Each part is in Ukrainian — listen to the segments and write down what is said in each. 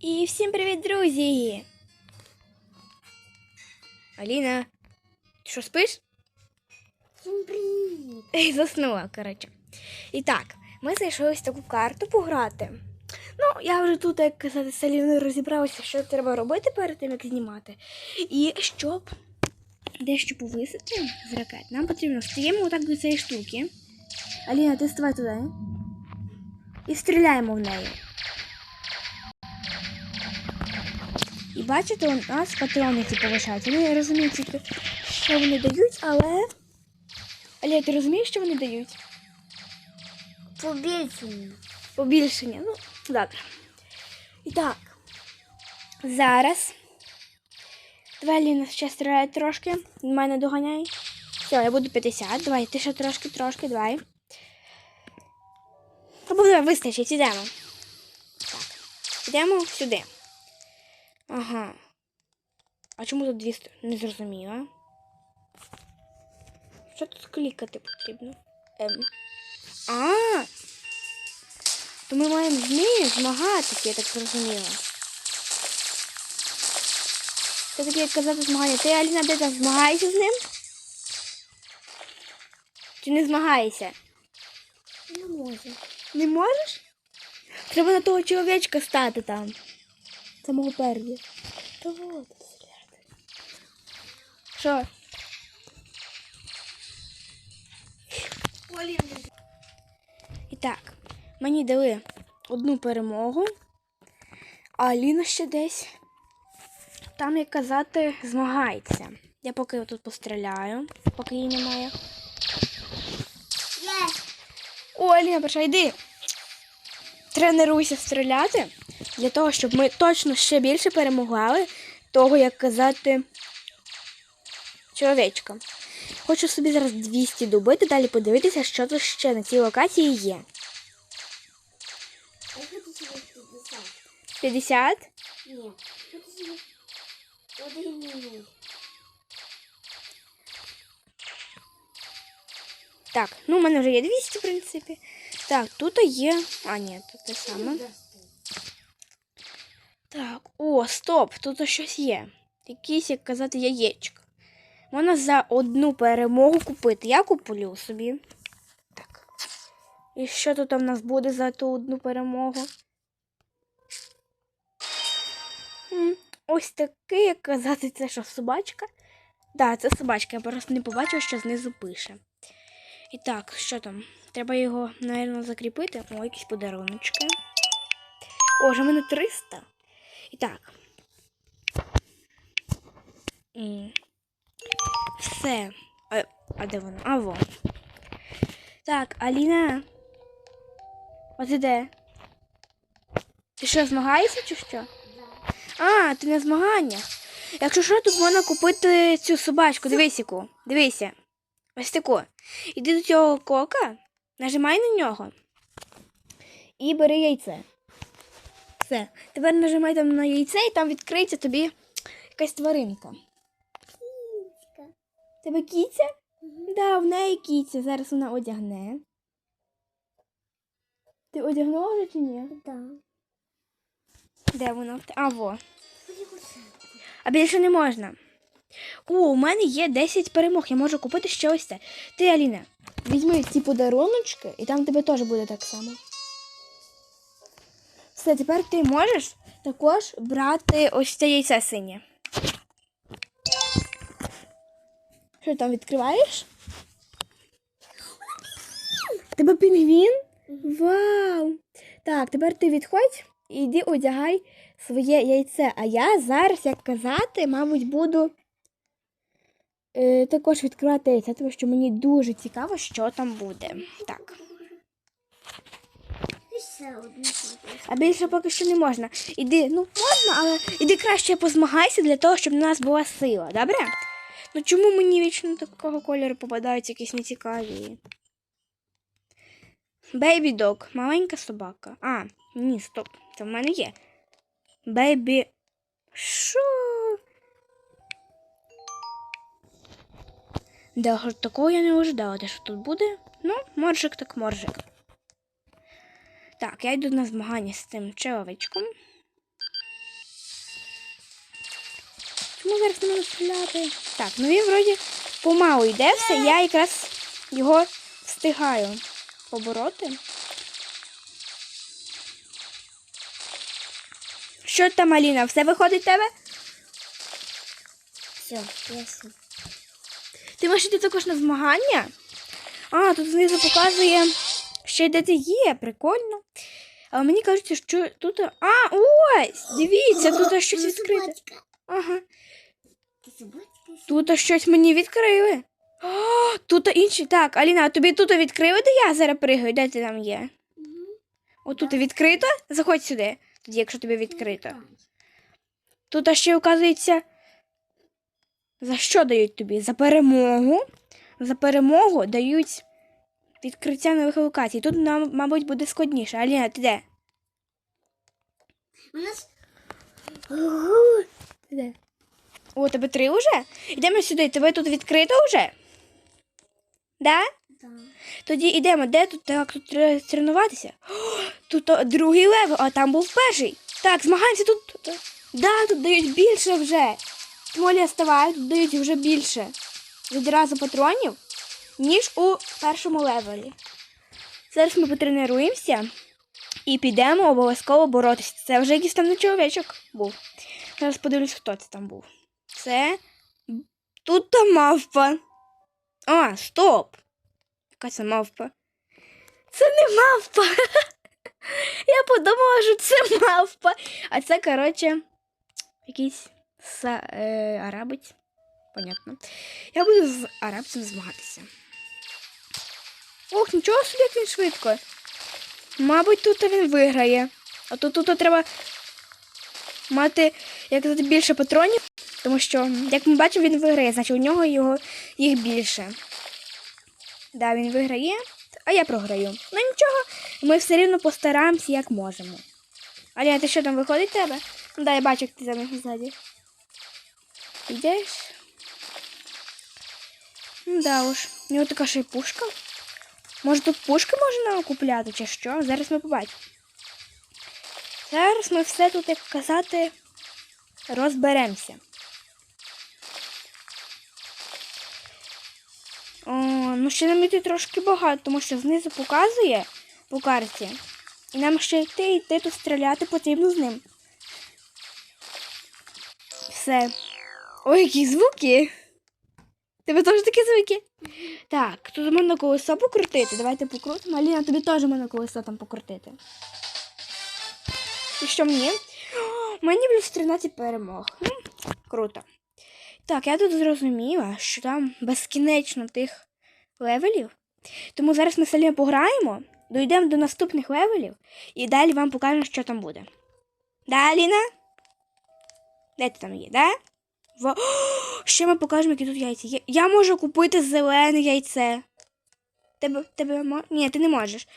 І всім привіт, друзі! Аліна, ти що спиш? Всім привіт! Заснула, коротше. І так, ми знайшли ось таку карту пограти. Ну, я вже тут, як казати, з Аліною розібралася, що треба робити перед тим, як знімати. І щоб дещо повисити з ракет, нам потрібно встаємо отак до цієї штуки. Аліна, ти вставай туди. І стріляємо в неї. І бачите, у нас патрони ці повишаються. Ну, я розумію тільки, що вони дають, але. Алія, ти розумієш, що вони дають? Побільшення. Побільшення. Ну, добре. І так. Зараз. Давай, Ліна, ще стріляє трошки. Мене доганяй. Все, я буду 50. Давай, ти ще трошки, трошки, давай. Або давай, вистачить, ідемо. Так. Йдемо сюди. Ага. А чому тут 200? Не зрозуміла. Що тут клікати потрібно? Ем. А, то ми маємо з нею змагатися, я так зрозуміла. Це таке, як казати, змагання. Ти, Аліна, де там змагаєшся з ним? Чи не змагаєшся? Не можу. Не можеш? Треба на того чоловічка стати там. Самого перді. Та от, стріляти. Що? І так, мені дали одну перемогу, а Аліна ще десь там, як казати, змагається. Я поки тут постріляю, поки її немає. Є! О, Аліна, перша, йди. Тренуйся стріляти для того, щоб ми точно ще більше перемогли того, як казати, чоловічка. Хочу собі зараз 200 добити, далі подивитися, що тут ще на цій локації є. А що ти собі 50? 50? Ні. Так, ну в мене вже є 200, в принципі. Так, тут є. А, ні, тут те саме. Так, о, стоп, тут щось є. Якісь, як казати, яєчка. Можна за одну перемогу купити. Я куплю собі. Так. І що тут в нас буде за ту одну перемогу? Ось такий, як казати, це що собачка? Так, да, це собачка, я просто не побачила, що знизу пише. І так, що там? Треба його, напевно, закріпити. О, якісь подаруночки. О, вже в мене 300. І так. Все. А, а де вона? А во. Так, Аліна. А ти де? Ти що, змагаєшся чи що? А, ти на змаганнях. Якщо що, тут можна купити цю собачку. Дивись яку. Дивися. Ось таку. Іди до цього кока, нажимай на нього і бери яйце. Все. Тепер нажимай там на яйце і там відкриється тобі якась тваринка. Кіцька. Тебе кіця? Да, в неї кіця. Зараз вона одягне. Ти одягнула вже чи ні? Так. Де вона? А, во. А більше не можна. О, у мене є 10 перемог. Я можу купити ще ось це. Ти, Аліна, візьми ці подаруночки, і там тебе теж буде так само. Все, тепер ти можеш також брати ось це яйце синє. Що там відкриваєш? Тебе пінгвін? Вау! Так, тепер ти відходь і йди одягай своє яйце. А я зараз, як казати, мабуть, буду е, також відкривати яйце, тому що мені дуже цікаво, що там буде. Так. А більше поки що не можна. Іди, ну можна, але іди краще позмагайся для того, щоб на нас була сила, добре? Ну чому мені вічно такого кольору попадаються якісь нецікаві? Бейбі дог, маленька собака. А, ні, стоп, це в мене є. Бейбі. Що? Да, такого я не ожидала, де що тут буде. Ну, моржик так моржик. Так, я йду на змагання з цим чоловічком. Чому зараз не можу стріляти? Так, ну він вроді помалу йде все, я якраз його встигаю побороти. Що там, Аліна, все виходить в тебе? Все, я все. Ти маєш йти також на змагання? А, тут знизу показує, ще й де ти є, прикольно. Але мені кажуть, що тут. А, ось! Дивіться, тут щось відкрите. Ага. Тут щось мені відкрили. О, тут інші. Так, Аліна, а тобі тут відкрили, де я зараз пригаю? Де ти там є? Отут відкрито? Заходь сюди, тоді, якщо тобі відкрито. Тут ще, оказується, за що дають тобі? За перемогу. За перемогу дають відкриття нових локацій. Тут нам, мабуть, буде складніше. Аліна, ти де? У нас Ти де? О, тебе три вже? Йдемо сюди, тебе тут відкрито вже? Да? Так. Тоді йдемо, де тут так тут треба тренуватися? О, тут о, другий левел, а там був перший. Так, змагаємося тут. Да, тут дають більше вже. Молі ставай, тут дають вже більше. Відразу патронів, ніж у першому левелі. Зараз ми потренуємося і підемо обов'язково боротися. Це вже якийсь там не чоловічок був. Зараз подивлюсь, хто це там був. Це тут та мавпа. А, стоп! Яка це мавпа? Це не мавпа. Я подумала, що це мавпа. А це, коротше, якийсь са, е, арабець. Понятно. Я буду з арабцем змагатися. Ох, нічого собі, як він швидко. Мабуть, тут він виграє. А то тут треба мати, як сказати, більше патронів, тому що, як ми бачимо, він виграє, значить у нього його, їх більше. Да, він виграє, а я програю. Ну нічого, ми все рівно постараємося, як можемо. Аля, ти що там виходить тебе? Ну, да, я бачу, як ти там ззаді. Йдеш? Ну да уж. У нього така ще й пушка. Може тут пушки можна купляти чи що? Зараз ми побачимо. Зараз ми все тут, як казати, розберемося. О, ну ще нам йти трошки багато, тому що знизу показує по карті. І нам ще йти, йти тут стріляти потрібно з ним. Все. Ой, які звуки. Тебе теж такі звуки? Так, тут можна колесо покрутити. Давайте покрутимо. Аліна, тобі теж можна колесо там покрутити. І що мені? Мені плюс 13 перемог. Круто. Так, я тут зрозуміла, що там безкінечно тих левелів. Тому зараз ми самі пограємо, дійдемо до наступних левелів і далі вам покажемо, що там буде. Да, Аліна? Де ти там є, да? О, ще ми покажемо, які тут яйця є. Я можу купити зелене яйце. Тебе, тебе. Ні, ти не можеш.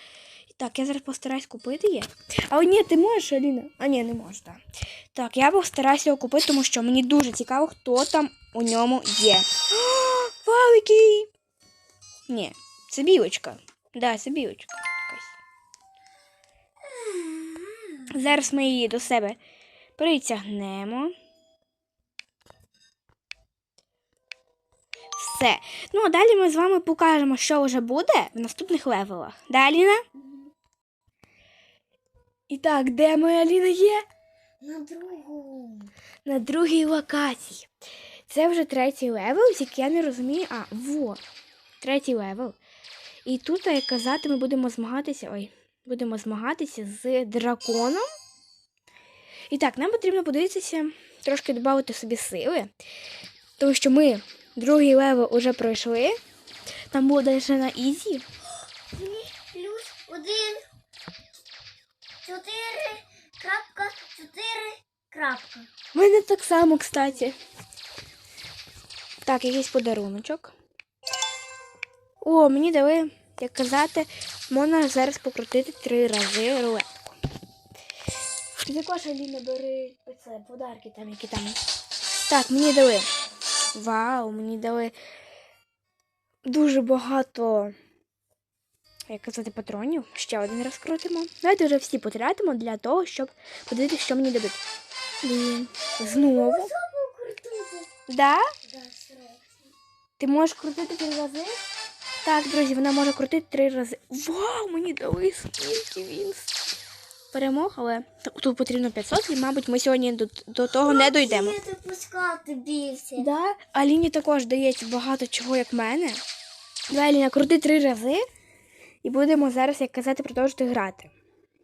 Так, я зараз постараюсь купити її. А ні, ти можеш, Аліна? А ні, не можеш, так. Так, я постараюся його купити, тому що мені дуже цікаво, хто там у ньому є. Вау, який! Ні, це білочка. Да, це білочка. Зараз ми її до себе притягнемо. Все. Ну, а далі ми з вами покажемо, що вже буде в наступних левелах. Да, Аліна? І так, де моя Аліна є? На другу. На другій локації. Це вже третій левел, тільки я не розумію. А, во. Третій левел. І тут, як казати, ми будемо змагатися. Ой, будемо змагатися з драконом. І так, нам потрібно подивитися, трошки додати собі сили. Тому що ми другий левел уже пройшли. Там буде ще на Ізі. Плюс один. Чотири. Крапка. Чотири. Крапка. У мене так само, кстати. Так, якийсь подаруночок. О, мені дали, як казати, можна зараз покрутити три рази рулетку. Також, Аліна, бери оце, подарки там, які там. Так, мені дали. Вау, мені дали дуже багато, як казати, патронів. Ще один раз крутимо. Давайте вже всі потратимо для того, щоб подивитися, що мені дадуть. Блін, знову. Знову. Да? Да. Ти можеш крутити три рази? Так, друзі, вона може крутити три рази. Вау, мені дали скільки він перемог, але тут потрібно 500, і, мабуть, ми сьогодні до, до того не дійдемо. Я тут пускати більше. Да? Аліні також дається багато чого, як мене. Давай, Аліна, крути три рази. І будемо зараз, як казати, продовжити грати.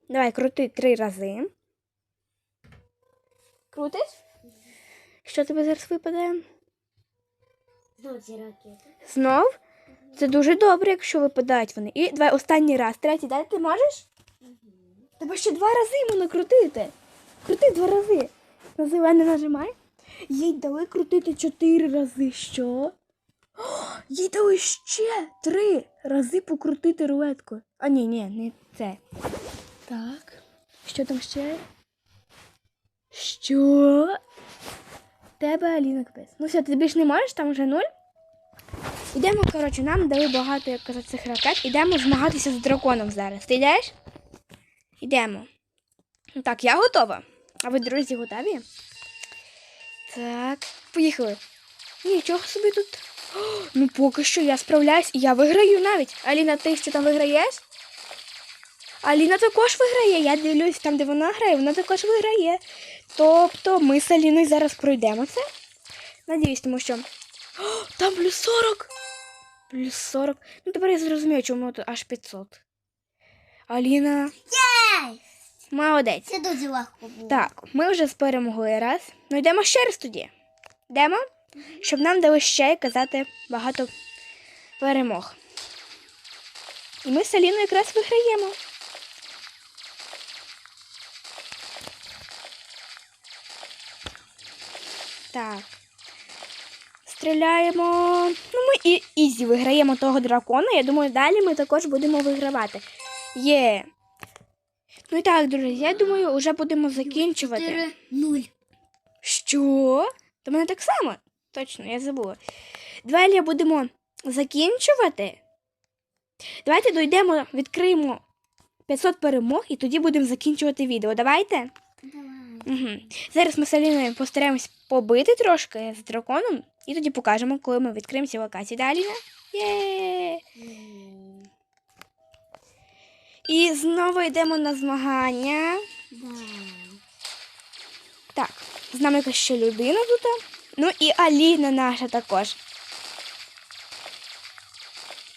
Давай, крути три рази. Крутиш? Що тебе зараз ці ракети. Знов? Це дуже добре, якщо випадають вони. І давай останній раз. Третій, далі ти можеш? Тебе ще два рази можна крутити. Крути два рази. На зелене нажимай. Їй дали крутити чотири рази. Що? О, їй дали ще три рази покрутити рулетку. А ні, ні, не це. Так. Що там ще? Що? Тебе Аліна капець. Ну все, ти більш не можеш, там вже нуль. Ідемо, коротше, нам дали багато, як казати, цих ракет. Ідемо змагатися з драконом зараз. Ти йдеш? Йдемо. Так, я готова. А ви, друзі, готові? Так, поїхали. Нічого собі тут. О, ну поки що я справляюсь і я виграю навіть. Аліна, ти що там виграєш? Аліна також виграє. Я дивлюсь там, де вона грає, вона також виграє. Тобто ми з Аліною зараз пройдемо це. Надіюсь, тому що. О, там плюс 40. Плюс 40. Ну тепер я зрозумію, чому тут аж 500. Аліна, Ей! молодець. Це дуже легко було. Так, ми вже перемогли раз. Ну йдемо ще раз тоді. Йдемо, щоб нам дали ще казати багато перемог. І ми з Аліною якраз виграємо. Так. Стріляємо. Ну, ми і ізі виграємо того дракона. Я думаю, далі ми також будемо вигравати. Є. Ну і так, друзі, я думаю, вже будемо закінчувати. Чотири, нуль. Що? То мене так само. Точно, я забула. Далі будемо закінчувати. Давайте дійдемо, відкриємо 500 перемог і тоді будемо закінчувати відео. Давайте? Давай. Угу. Зараз ми з Аліною постараємось побити трошки з драконом і тоді покажемо, коли ми відкриємо ці локації. Далі. Є! І знову йдемо на змагання. Да. Так, з нами якась ще людина тут. Ну і Аліна наша також.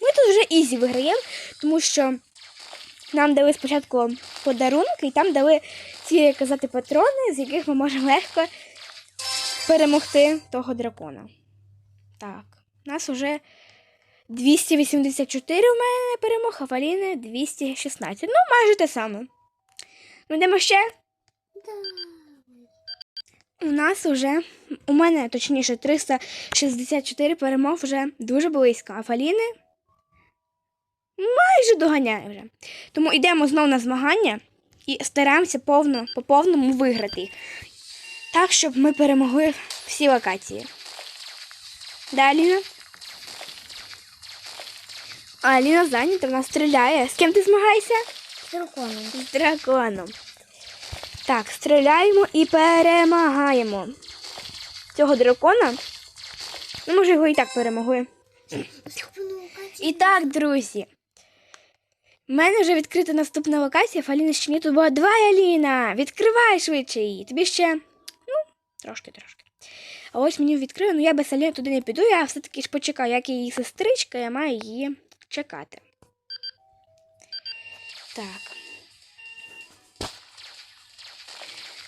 Ми тут вже ізі виграємо, тому що нам дали спочатку подарунки, і там дали ці, як казати, патрони, з яких ми можемо легко перемогти того дракона. Так, у нас вже 284 у мене перемог, а в Аліни 216. Ну, майже те саме. Ну, йдемо ще. У нас уже, у мене точніше 364 перемог вже дуже близько, а Фаліни майже доганяє вже. Тому йдемо знову на змагання і стараємося повно, по повному виграти. Так, щоб ми перемогли всі локації. Да, Аліна? А Аліна зайнята, вона стріляє. З ким ти змагаєшся? З драконом. З драконом. Так, стріляємо і перемагаємо. Цього дракона. Ну, може, його і так перемогли. І так, друзі. У мене вже відкрита наступна локація. Фаліна ще ні. Тут була два Аліна. Відкривай швидше її. Тобі ще. Ну, трошки-трошки. А ось мені відкрили, ну я без Аліни туди не піду, я все-таки ж почекаю, як її сестричка, я маю її чекати. Так.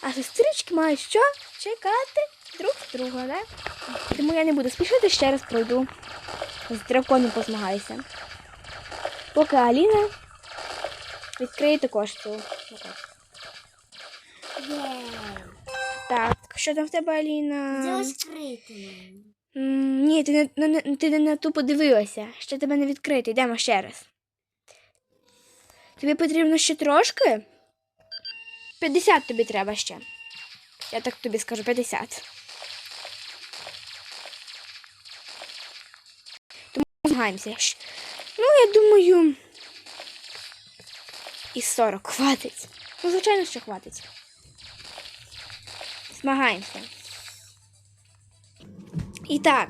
А сестрички мають що? Чекати друг друга, да? Тому я не буду спішити, ще раз пройду. З драконом позмагаюся. Поки Аліна відкриє також цю. Так, що там в тебе, Аліна? Це скритими. Ні, ти не, не- ти не на ту подивилася. Ще тебе не відкрити. Йдемо ще раз. Тобі потрібно ще трошки? 50 тобі треба ще. Я так тобі скажу 50. Тому змагаємося. Ну, я думаю. І 40 хватить. Ну, звичайно, що хватить. Змагаємося. І так,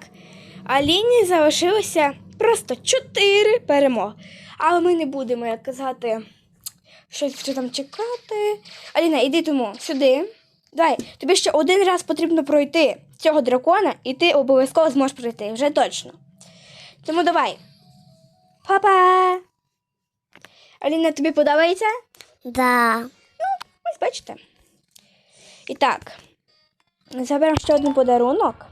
Аліні залишилося просто 4 перемоги. Але ми не будемо, як казати, щось що там чекати. Аліна, іди тому сюди. Давай, тобі ще один раз потрібно пройти цього дракона, і ти обов'язково зможеш пройти, вже точно. Тому давай. Па-па! Аліна, тобі подобається? Да. Ось бачите. І так, заберемо ще один подарунок.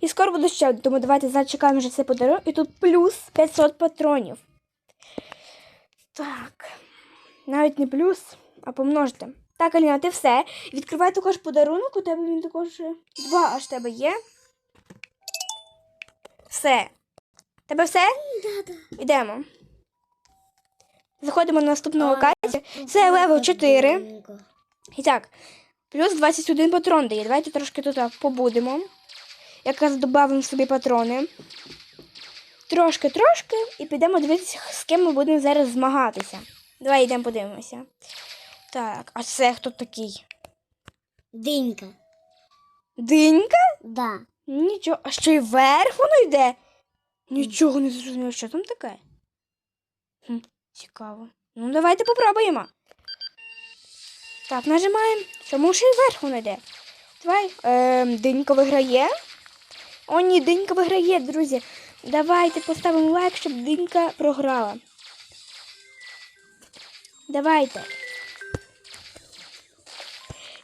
І скоро буде ще один, тому давайте зачекаємо вже цей подарунок. І тут плюс 500 патронів. Так. Навіть не плюс, а помножте. Так, Аліна, ти все. Відкривай також подарунок, у тебе він також два аж тебе є. Все. Тебе все? Да, да. Йдемо. Заходимо на наступну локацію. Це левел 4. І так, плюс 21 патрон дає. Давайте трошки тут побудемо. Якраз додамо собі патрони. Трошки-трошки і підемо дивитися, з ким ми будемо зараз змагатися. Давай йдемо подивимося. Так, а це хто такий? Динька. Динька? Да. Нічого. А ще й вверх воно йде. Нічого не зрозуміло, що там таке. Хм, цікаво. Ну, давайте попробуємо. Так, нажимаємо. Чому ще й вверх воно йде? Давай. Ем, динька виграє. О, ні, динька виграє, друзі. Давайте поставимо лайк, щоб динька програла. Давайте.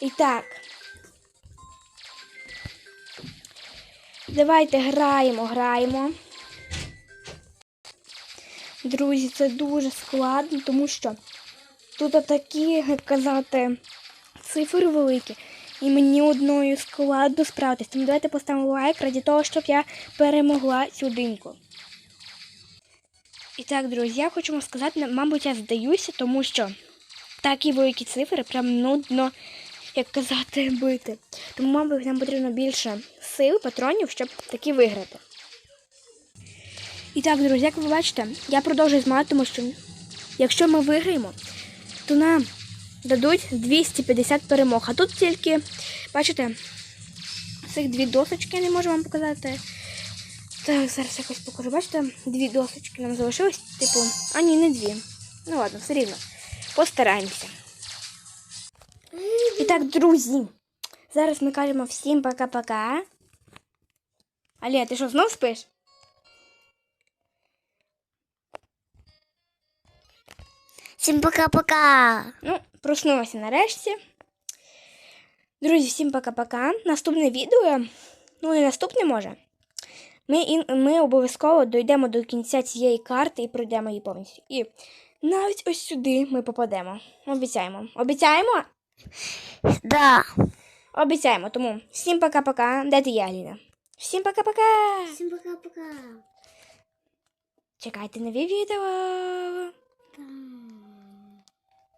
І так. Давайте граємо, граємо. Друзі, це дуже складно, тому що тут такі, як казати, цифри великі. І мені одною складно справитись. Тому давайте поставимо лайк раді того, щоб я перемогла цю диньку. І так, друзі, я хочу вам сказати, мабуть, я здаюся, тому що такі великі цифри прям нудно, як казати, бити. Тому, мабуть, нам потрібно більше сил, патронів, щоб таки виграти. І так, друзі, як ви бачите, я продовжую змагати, тому що якщо ми виграємо, то нам дадуть 250 перемог. А тут тільки, бачите, цих дві досочки я не можу вам показати. Так, зараз якось покажу. Бачите, дві досочки нам залишилось, типу, а ні, не дві. Ну ладно, все рівно. Постараємося. І так, друзі, зараз ми кажемо всім пока-пока. Алія, ти що, знов спиш? Всім пока-пока. Ну, проснулася нарешті. Друзі, всім пока-пока. Наступне відео, ну не наступне може. Ми, ми обов'язково дійдемо до кінця цієї карти і пройдемо її повністю. І навіть ось сюди ми попадемо. Обіцяємо. Обіцяємо? Да. Обіцяємо. Тому всім пока-пока. Де ти є, Аліна? Всім пока-пока. Всім пока-пока. Чекайте нові відео. Да.